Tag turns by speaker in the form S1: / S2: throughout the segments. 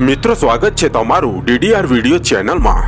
S1: મિત્રો, સ્વાગત છે તમારું ડીડીઆર વિડિયો ચેનલમાં.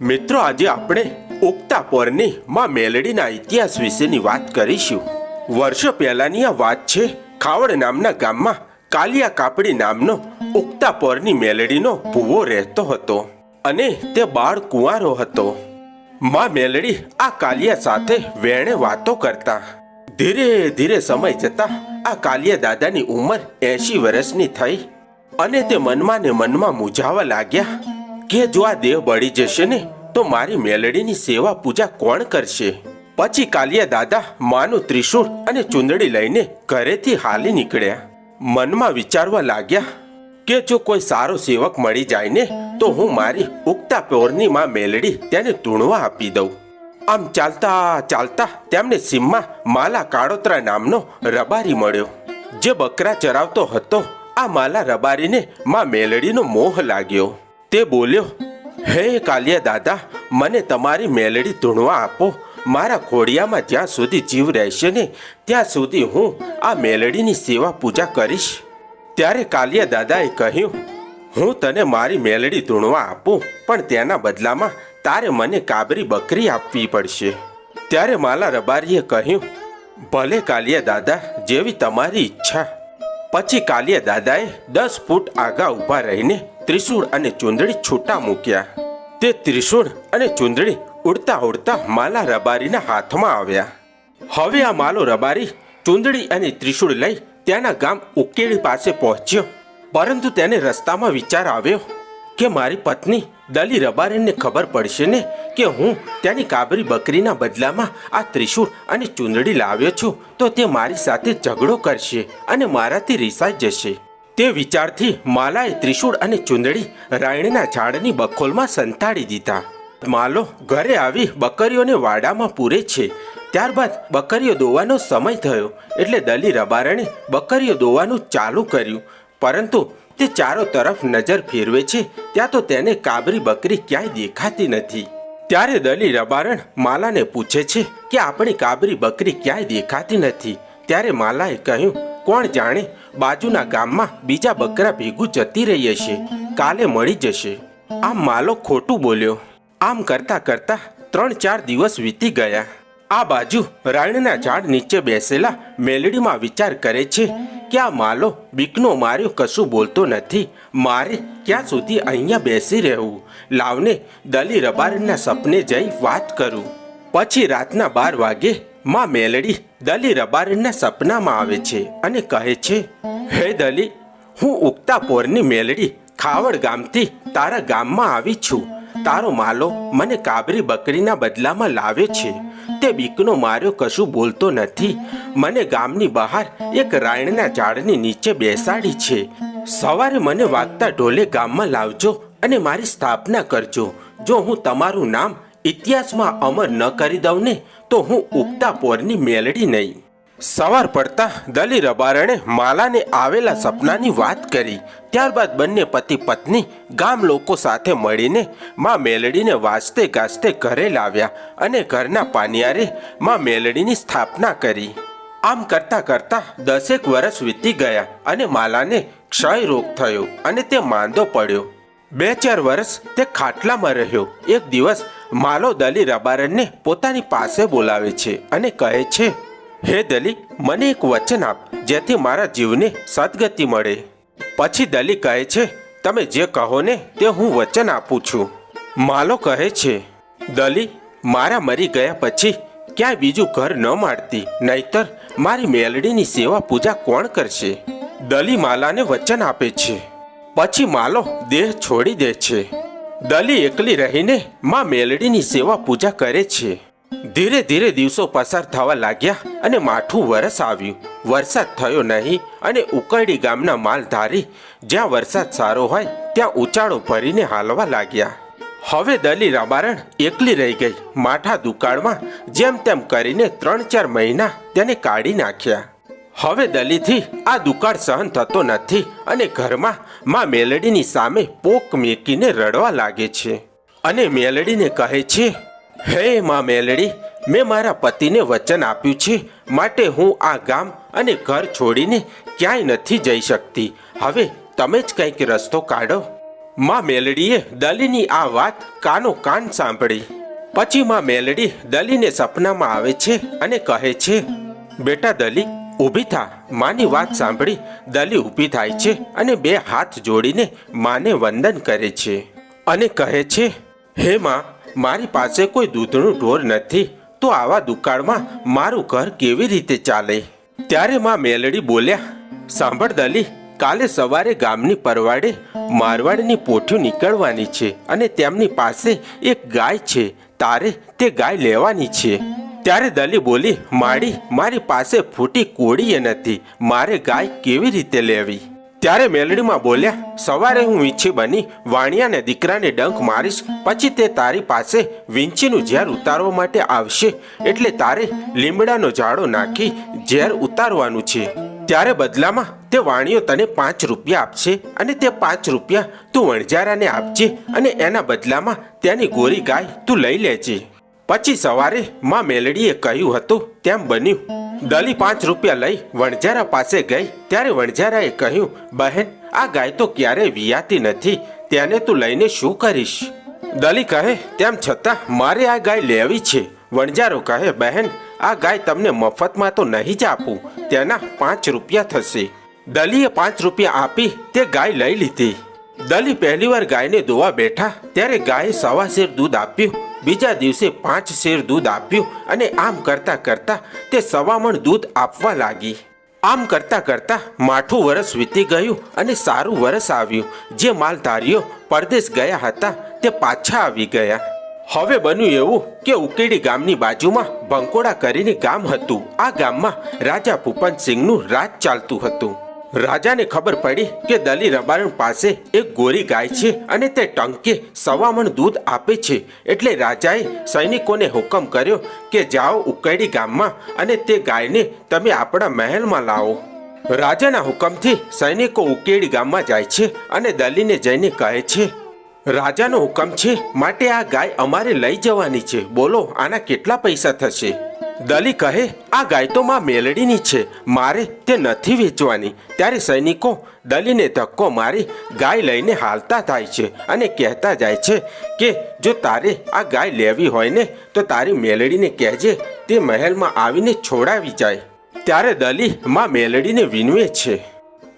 S1: મિત્રો, આજે આપણે ઉગતા પરની માં મેલડીના ઇતિહાસ વિશેની વાત કરીશું. વર્ષો પહેલાની આ વાત છે, ખાવડ નામના ગામમાં કાલિયા કાપડી નામનો ઉગતા પરની મેલડીનો ભૂવો રહેતો હતો અને તે બાળ કુંવારો હતો. માં મેલડી આ કાલિયા સાથે વેણે વાતો કરતા. ધીરે ધીરે સમય જતા આ કાલિયા દાદાની ઉંમર એસી વર્ષની થઈ અને તે મનમાં ને મનમાં મૂંઝાવા લાગ્યા કે જો આ દેહ બળી જશે ને, તો મારી મેલડીની સેવા પૂજા કોણ કરશે? પછી કાલિયા દાદા માનું ત્રિશૂળ અને ચુંદડી લઈને ઘરેથી હાલી નીકળ્યા. મનમાં વિચારવા લાગ્યા કે જો કોઈ સારો સેવક મળી જાય ને, તો હું મારી ઉગતા પોરની માં મેલડી તેને ધૂણવા આપી દઉં. આમ ચાલતા ચાલતા તેમને સીમમાં માલા કાળોતરા નામનો રબારી મળ્યો. જે બકરા ચરાવતો હતો, આ માલા રબારીને માં મેલડીનો મોહ લાગ્યો. તે બોલ્યો, હે કાલિયા દાદા, મને તમારી મેલડી ધૂણવા આપો. મારા ખોડિયામાં જ્યાં સુધી જીવ રહેશે ને, ત્યાં સુધી હું આ મેલડીની સેવા પૂજા કરીશ. ત્યારે કાલિયા દાદાએ કહ્યું હું તને મારી મેલડી ધૂણવા આપું, પણ તેના બદલામાં તારે મને કાબરી બકરી આપવી પડશે. ત્યારે માલા રબારીએ કહ્યું, ભલે કાલિયા દાદા, જેવી તમારી ઈચ્છા. પછી કાલિયા દાદાએ દસ ફૂટ આગા ઊભા રહીને ત્રિશૂળ અને ચુંદડી છૂટા મૂક્યા. તે ત્રિશૂળ અને ચુંદડી ઉડતા ઉડતા માલા રબારીના હાથમાં આવ્યા. હવે આ માલો રબારી ચુંદડી અને ત્રિશૂળ લઈ ત્યાંના ગામ ઉકેળી પાસે પહોંચ્યો. પરંતુ તેને રસ્તામાં વિચાર આવ્યો કે મારી પત્ની દલી રબારેનને ખબર પડશે ને કે હું ત્યાંની કાબરી બકરીના બદલામાં આ ત્રિશૂળ અને ચુંદડી લાવ્યો છું, તો તે મારી સાથે ઝઘડો કરશે અને મારાથી રિસાઈ જશે. તે વિચારથી માલાએ ત્રિશૂળ અને ચુંદડી રાયણના ઝાડની બખોલમાં સંતાડી દીધા. માલો ઘરે આવી બકરીઓને વાડામાં પૂરે છે. ત્યારબાદ બકરીઓ દોવાનો સમય થયો એટલે દલી રબારણે બકરીઓ દોવાનું ચાલુ કર્યું. પરંતુ તે ચારો તરફ નજર ફેરવે છે, ત્યાં તો તેને કાબરી બકરી ક્યાંય દેખાતી નથી. ત્યારે દલી રબારણ માલાને પૂછે છે કે આપણી કાબરી બકરી ક્યાંય દેખાતી નથી. ત્યારે માલાએ કહ્યું, કોણ જાણે, બાજુના ગામમાં બીજા બકરા ભેગું જતી રહી હશે. કાલે મળી જશે. આમ માલો ખોટું બોલ્યો. આમ કરતા કરતા ત્રણ ચાર દિવસ વીતી ગયા. આ બાજુ રાયણના ઝાડ નીચે બેસેલા મેલડીમાં વિચાર કરે છે કે આ માલો? બીકનો માર્યો, કશું બોલતો નથી. મારે ક્યાં સુધી અહીંયા બેસી રહેવું? લાવને દલી રબારના સપને જઈ વાત કરું. પછી રાતના બાર વાગે માં મેલડી દલી રબારના સપનામાં આવે છે અને કહે છે, હે દલી, હું ઉગતા પોરની મેલડી ખાવડ ગામથી તારા ગામમાં આવી છું. તારો માલો મને કાબરી બકરીના બદલામાં લાવે છે. તે બીકનો માર્યો કશું બોલતો નથી. મને ગામની બહાર એક રાયણના ઝાડની નીચે બેસાડી છે. સવારે મને વાગતા ઢોલે ગામમાં લાવજો અને મારી સ્થાપના કરજો. જો હું તમારું નામ ઇતિહાસમાં અમર ન કરી દઉં ને, તો હું ઉગતા પોરની મેલડી નહીં. સવાર પડતા દલી રબારણે માલાને આવેલા સપનાની વાત કરી. ત્યારબાદ બંને પતિ પત્ની ગામ લોકો સાથે મળીને માં મેલડીને વાજતે ગાજતે ઘરે લાવ્યા અને ઘરના પાનિયારે માં મેલડીની સ્થાપના કરી. આમ કરતા કરતા દસેક વર્ષ વીતી ગયા અને માલાને ક્ષય રોગ થયો અને તે માંદો પડ્યો. બે ચાર વર્ષ તે ખાટલામાં રહ્યો. એક દિવસ માલો દલી રબારણને પોતાની પાસે બોલાવે છે અને કહે છે હે દલી મને એક વચન આપ, જેથી મારા જીવને સદગતિ મળે. પછી દલી કહે છે, તમે જે કહો ને તે હું વચન આપું છું. માલો કહે છે દલી મારા મરી ગયા પછી ક્યાંય બીજું ઘર ન મારતી, નહીતર મારી મેલડીની સેવા પૂજા કોણ કરશે? દલી માલાને વચન આપે છે. પછી માલો દેહ છોડી દે છે. દલી એકલી રહીને માં મેલડીની સેવા પૂજા કરે છે. ધીરે ધીરે દિવસો પસાર થવા લાગ્યા અને માઠું વરસ આવ્યું. વરસાદ થયો નહીં અને ઉકરડી ગામના માલધારી જ્યાં વરસાદ સારો હોય, ત્યાં ઉચાળો ભરીને હાલવા લાગ્યા. હવે દલી રબારણ એકલી રહી ગઈ. માઠા દુકાળમાં જેમ તેમ કરીને ત્રણ ચાર મહિના તેને કાઢી નાખ્યા. હવે દલીથી આ દુકાળ સહન થતો નથી અને ઘરમાં માં મેલડીની સામે પોક મેકીને રડવા લાગે છે. અને મેલડીને કહે છે હે માં મેલડી, મેં મારા પતિને વચન આપ્યું છે. માટે હું આ ગામ અને ઘર છોડીને ક્યાંય નથી જઈ શકતી. હવે તમે જ કંઈક રસ્તો કાઢો. માં મેલડીએ દલીની આ વાત કાનો કાન સાંભળી. પછી માં મેલડી દલીને સપનામાં આવે છે અને કહે છે, બેટા દલી, ઊભી થા. માની વાત સાંભળી દલી ઊભી થાય છે અને બે હાથ જોડીને માને વંદન કરે છે અને કહે છે, હે માં મારી પાસે કોઈ દૂધનું ઢોર નથી. તો આવા દુકાળમાં મારું ઘર કેવી રીતે ચાલે? ત્યારે માં મેલડી બોલ્યા, સાંભળ દલી, કાલે સવારે ગામની પરવાડે મારવાડની પોઠ્યું નીકળવાની છે અને તેમની પાસે એક ગાય છે. તારે તે ગાય લેવાની છે. ત્યારે દલી બોલી, માડી, મારી પાસે ફૂટી કોડીએ નથી. મારે ગાય કેવી રીતે લેવી? ત્યારે મેલડીમાં બોલ્યા, સવારે હું વીંછી બની વાણિયાને દીકરાને ડંખ મારીશ, પછી તે તારી પાસે વીંચીનું ઝેર ઉતારવા માટે આવશે. એટલે તારે લીમડાનો ઝાડો નાખી ઝેર ઉતારવાનું છે. ત્યારે બદલામાં તે વાણિયો તને પાંચ રૂપિયા આપશે અને તે પાંચ રૂપિયા તું વણજારાને આપજે અને એના બદલામાં ત્યાંની ગોરી ગાય તું લઈ લેજે. પછી સવારે માં મેલડીએ કહ્યું હતું, તેમ બન્યું. દલી પાંચ રૂપિયા લઈ વણજારા પાસે ગઈ. ત્યારે વણજારાએ કહ્યું, બહેન, આ ગાય તો ક્યારેય વિયાતી નથી. તેને તું લઈને શું કરીશ? દલી કહે, તેમ છતાં મારે આ ગાય લેવી છે. વણજારો કહે, બહેન, આ ગાય તમને મફતમાં તો નહીં જ આપું. તેના પાંચ રૂપિયા થશે. દલીએ પાંચ રૂપિયા આપી તે ગાય લઈ લીધી. દલી પહેલીવાર ગાયને દોવા બેઠા. ત્યારે ગાયે સવા શેર દૂધ આપ્યું. બીજા દિવસે પાંચ શેર દૂધ આપ્યું અને આમ કરતા કરતા તે સવામણ દૂધ આપવા લાગી. આમ કરતા કરતા માઠું વરસ વીતી ગયું અને સારું વરસ આવ્યું. જે માલધારીઓ પરદેશ ગયા હતા તે પાછા આવી ગયા. હવે બન્યું એવું કે ઉકેડી ગામની બાજુમાં ભંકોડા કરીને ગામ હતું. આ ગામમાં રાજા ભૂપનસિંહનું રાજ ચાલતું હતું. રાજાને ખબર પડી કે દલી રબારણ પાસે એક ગોરી ગાય છે અને તે ટંકે સવામણ દૂધ આપે છે. એટલે રાજાએ સૈનિકોને હુકમ કર્યો કે જાઓ ઉકેડી ગામમાં અને તે ગાયને તમે આપણા મહેલમાં લાવો. રાજાના હુકમથી સૈનિકો ઉકેડી ગામમાં જાય છે અને દલીને જઈને કહે છે, રાજાનો હુકમ છે, માટે આ ગાય અમારે લઈ જવાની છે. બોલો, આના કેટલા પૈસા થશે? દલી કહે, આ ગાય તો માં મેલડીની છે. મારે તે નથી વેચવાની. ત્યારે સૈનિકો દલીને ધક્કો મારી ગાય લઈને હાલતા થાય છે અને કહેતા જાય છે કે, જો તારે આ ગાય લેવી હોય ને, તો તારી મેલડીને કહેજે, તે મહેલમાં આવીને છોડાવી જાય. ત્યારે દલી માં મેલડીને વિનવે છે.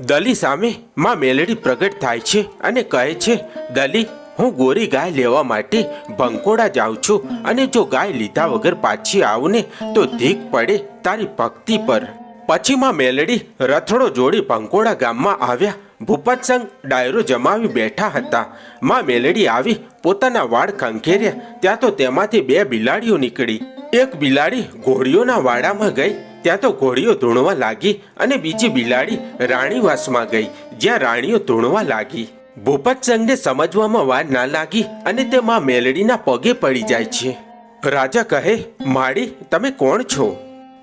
S1: દલી સામે માં મેલડી પ્રગટ થાય છે અને કહે છે દલી હું ગોરી ગાય લેવા માટે ભંકોડા જાઉં છું અને જો ગાય લીધા વગર પાછી આવું ને તો ધીક પડે તારી ભક્તિ પર. પછીમાં મેલડી રથડો જોડી ભંકોડા ગામમાં આવ્યા. ભૂપતસંગ ડાયરો જમાવી બેઠા હતા. માં મેલડી આવી પોતાના વાળ ખંખેર્યા. ત્યાં તો તેમાંથી બે બિલાડીઓ નીકળી. એક બિલાડી ઘોડીઓના વાડામાં ગઈ. ત્યાં તો ઘોડીઓ ધૂણવા લાગી અને બીજી બિલાડી રાણીવાસમાં ગઈ, જ્યાં રાણીઓ ધૂણવા લાગી. ભૂપતસંગને સમજવામાં વાર ના લાગી અને તે માં મેલડીના પગે પડી જાય છે. રાજા કહે માળી તમે કોણ છો?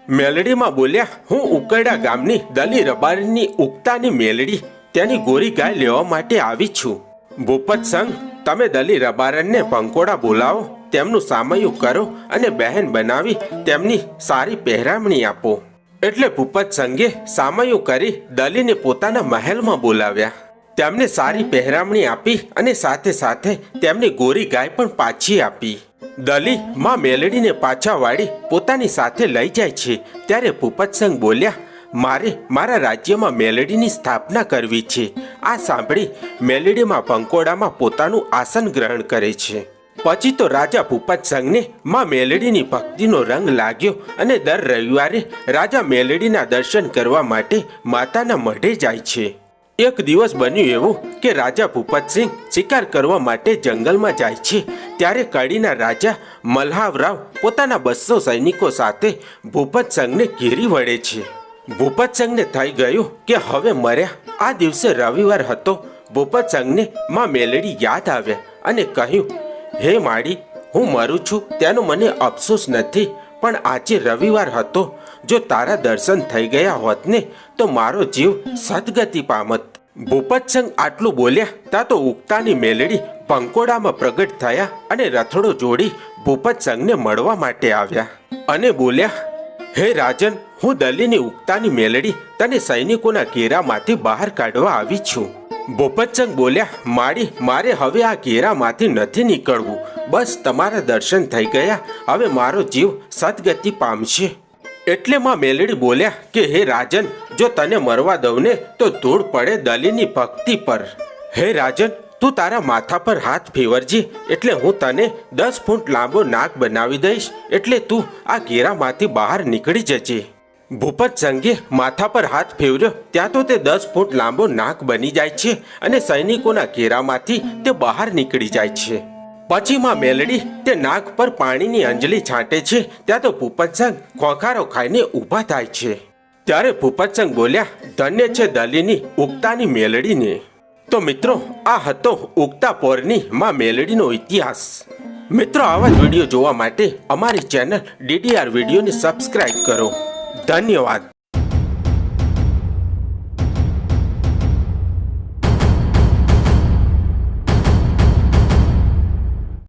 S1: મેલડીમાં બોલ્યા, હું ઉકરડા ગામની દલી રબારીની ઉગતાની મેલડી, તેની ગોરી ગાય લેવા માટે આવી છું. ભૂપતસંગ તમે દલી રબારનને પંકોડા બોલાવો, તેમનું સામયું કરો અને બહેન બનાવી તેમની સારી પહેરામણી આપો. એટલે ભૂપત સંગે સામયું કરી દલીને પોતાના મહેલમાં બોલાવ્યા. તેમને સારી પહેરામણી આપી અને સાથે સાથે તેમને ગોરી ગાય પણ પાછી આપી. દલી માં મેલડીને પાછા વાળી પોતાની સાથે લઈ જાય છે. ત્યારે ભૂપતસંગ બોલ્યા, મારે મારા રાજ્યમાં મેલડીની સ્થાપના કરવી છે. આ સાંભળી મેલડીમાં પંકોડામાં પોતાનું આસન ગ્રહણ કરે છે. પછી તો રાજા ભૂપતસંગને માં મેલડીની ભક્તિનો રંગ લાગ્યો અને દર રવિવારે રાજા મેલડીના દર્શન કરવા માટે માતાના મઢે જાય છે. એક દિવસ બન્યું એવું કે રાજા ભૂપતસિંહ શિકાર કરવા માટે જંગલમાં જાય છે. ત્યારે કડીના રાજા મલ્હાવરાવ પોતાના બસો સૈનિકો સાથે ભૂપતસંગને ઘેરી વળે છે. ભૂપતસંગને થઈ ગયું કે હવે મર્યા. આ દિવસે રવિવાર હતો. ભૂપતસંગને માં મેલડી યાદ આવ્યા અને કહ્યું, હે માડી હું મરું છું. તેનો મને અફસોસ નથી, પણ આજે રવિવાર હતો. જો તારા દર્શન થઈ ગયા હોત ને, તો મારો જીવ સદગતિ પામત. ભૂપતસંગ આટલું બોલ્યા, ત્યાં તો ઉગતાની મેલડી પંકોડામાં પ્રગટ થયા અને રથડો જોડી ભૂપતસંગને મળવા માટે આવ્યા. અને બોલ્યા, હે રાજન, હું દલીની ઉગતાની મેલડી તને સૈનિકોના ઘેરામાંથી બહાર કાઢવા આવી છું. ભૂપતચંદ બોલ્યા માળી મારે હવે આ ઘેરામાંથી નથી નીકળવું. બસ તમારા દર્શન થઈ ગયા. હવે મારો જીવ સદગતિ પામશે. એટલે માં મેલડી બોલ્યા કે, હે રાજન, જો તને મરવા દઉં ને તો ધૂળ પડે દલીની ભક્તિ પર. હે રાજન, તું તારા માથા પર હાથ ફેવરજે, એટલે હું તને દસ ફૂટ લાંબો નાક બનાવી દઈશ, એટલે તું આ ઘેરામાંથી બહાર નીકળી જજે. ભૂપત સંઘે માથા પર હાથ ફેવર્યો, ત્યાં તો તે દસ ફૂટ લાંબો નાક બની જાય છે અને સૈનિકોના ઘેરામાંથી તે બહાર નીકળી જાય છે. પછી માં મેલડી તે નાક પર પાણીની અંજલિ છાંટે છે. ત્યાં તો ભૂપતસંગ ખોખારો ખાઈને ઊભા થાય છે. ત્યારે ભૂપતસંગ બોલ્યા, ધન્ય છે દલીની, ઉગતાની મેલડીને. તો મિત્રો, આ હતો ઉગતા પોરની માં મેલડીનો ઇતિહાસ. મિત્રો, આવા જ વીડિયો જોવા માટે અમારી ચેનલ ડીડીઆર વિડીયોને સબસ્ક્રાઇબ કરો. ધન્યવાદ.